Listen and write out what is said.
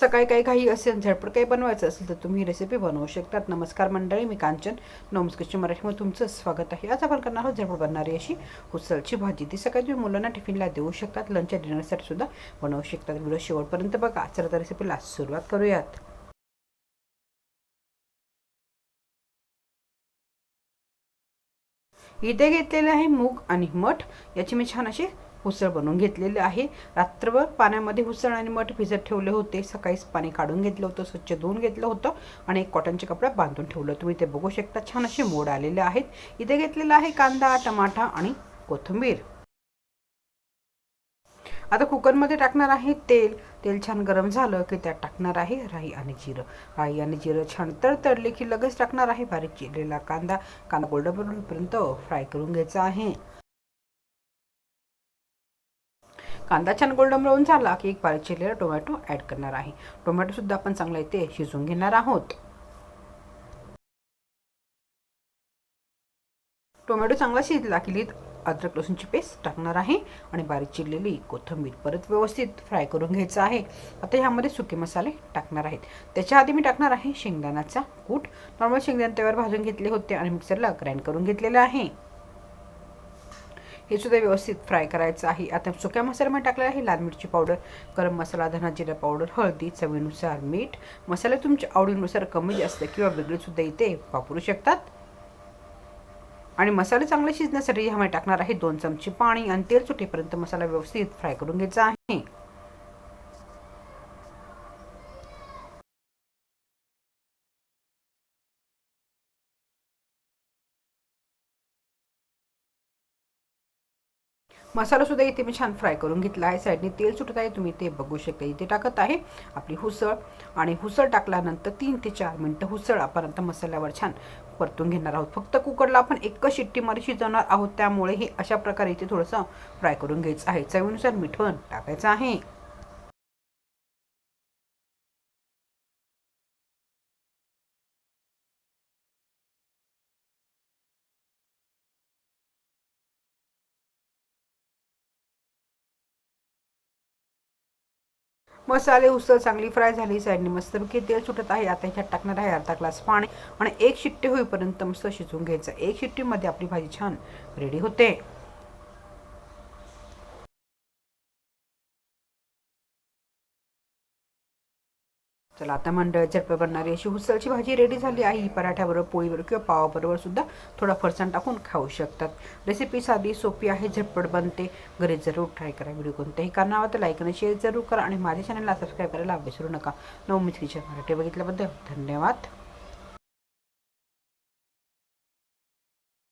सकाळी काही काही असेल झटपट काही बनवायचं असेल तर तुम्ही रेसिपी बनवू शकतात. नमस्कार मंडळी मी कांचन. नोम्स किचन मराठीमध्ये तुमचं स्वागत आहे. आज आपण करणार आहोत झटपट बनणारी अशी हुसलची भाजी. ती सकाळी तुम्ही मुलांना टिफिनला देऊ शकतात. लंच डिनरसाठी सुद्धा बनवू शकतात. व्हिडिओ शेवटपर्यंत बघा. चला तर रेसिपीला सुरुवात करूयात. इथे घेतलेले आहे मूग आणि मठ. याची मी छान अशी हुसळ बनवून घेतलेले आहे. रात्रभर पाण्यामध्ये हुसळ आणि मठ भिजत ठेवले होते. सकाळीच पाणी काढून घेतलं होतं स्वच्छ धुवून घेतलं होतं आणि एक कॉटनच्या कपड्यात बांधून ठेवलं. तुम्ही ते बघू शकता. छान असे मोड आलेले आहेत. इथे घेतलेला आहे कांदा टमाटा आणि कोथिंबीर. आता कुकरमध्ये टाकणार आहे तेल. तेल छान गरम झालं की त्यात टाकणार आहे राई आणि जिरं. राई आणि जिरं छान तडतडले की लगेच टाकणार आहे बारीक चिरलेला कांदा. कांदा गोल्डन होईपर्यंत फ्राय करून घ्यायचा आहे. कांदा छान गोल्डन ब्राऊन झाला की एक बारीक चिरलेला टोमॅटो ॲड करणार आहे. टोमॅटोसुद्धा आपण चांगला इथे शिजवून घेणार आहोत. टोमॅटो चांगला शिजला की अद्रक लसूणची पेस्ट टाकणार आहे आणि बारीक चिरलेली कोथिंबीर परत व्यवस्थित फ्राय करून घ्यायचं आहे. आता ह्यामध्ये सुके मसाले टाकणार आहेत. त्याच्या आधी मी टाकणार आहे शेंगदाण्याचा कूट. नॉर्मल शेंगदाणे त्यावर भाजून घेतले होते आणि मिक्सरला ग्राइंड करून घेतलेलं आहे. हे सुद्धा व्यवस्थित फ्राय करायचं आहे. आता सुक्या मसाल्यामध्ये टाकलेला आहे लाल मिरची पावडर गरम मसाला धना जिरा पावडर हळदी चवीनुसार मीठ. मसाले तुमच्या आवडीनुसार कमी जास्त किंवा वेगळेसुद्धा इथे वापरू शकतात. आणि मसाले चांगले शिजण्यासाठी ह्यामध्ये टाकणार आहे दोन चमचे पाणी आणि तेल सुटेपर्यंत मसाला व्यवस्थित फ्राय करून घ्यायचा आहे. मसाला सुद्धा इथे मी छान फ्राय करून घेतला आहे. साईडने तेल सुटत आहे. तुम्ही ते बघू शकता. इथे टाकत आहे आपली हुसळ. आणि हुसळ टाकल्यानंतर तीन ते चार मिनटं हुसळ आपण आता मसाल्यावर छान परतून घेणार आहोत. फक्त कुकरला आपण एकच शिट्टीमध्ये शिजवणार आहोत. त्यामुळे हे अशा प्रकारे इथे थोडंसं फ्राय करून घ्यायचं आहे. चवीनुसार मिठवण टाकायचं आहे. मसाले उसळ चांगली फ्राय झाली साईडने मस्तपैकी तेल सुटत आहे. आता ह्याच्यात टाकणार आहे अर्धा ग्लास पाणी आणि एक शिट्टी होईपर्यंत मस्त शिजवून घ्यायचं. एक शिट्टीमध्ये आपली भाजी छान रेडी होते. चला आता मंडळ झटपट बनणारी अशी हुसलची भाजी रेडी झाली आहे. ही पराठ्याबरोबर पोळीबरोबर किंवा पावाबरोबर सुद्धा थोडा फरसाण टाकून खाऊ शकतात. रेसिपी साधी सोपी आहे झटपट बनते. घरी जरूर ट्राय करा व्हिडिओ कोणत्याही कारणावर तर लाईक आणि शेअर जरूर करा आणि माझ्या चॅनलला सबस्क्राईब करायला विसरू नका. नऊ किचन मराठी बघितल्याबद्दल धन्यवाद.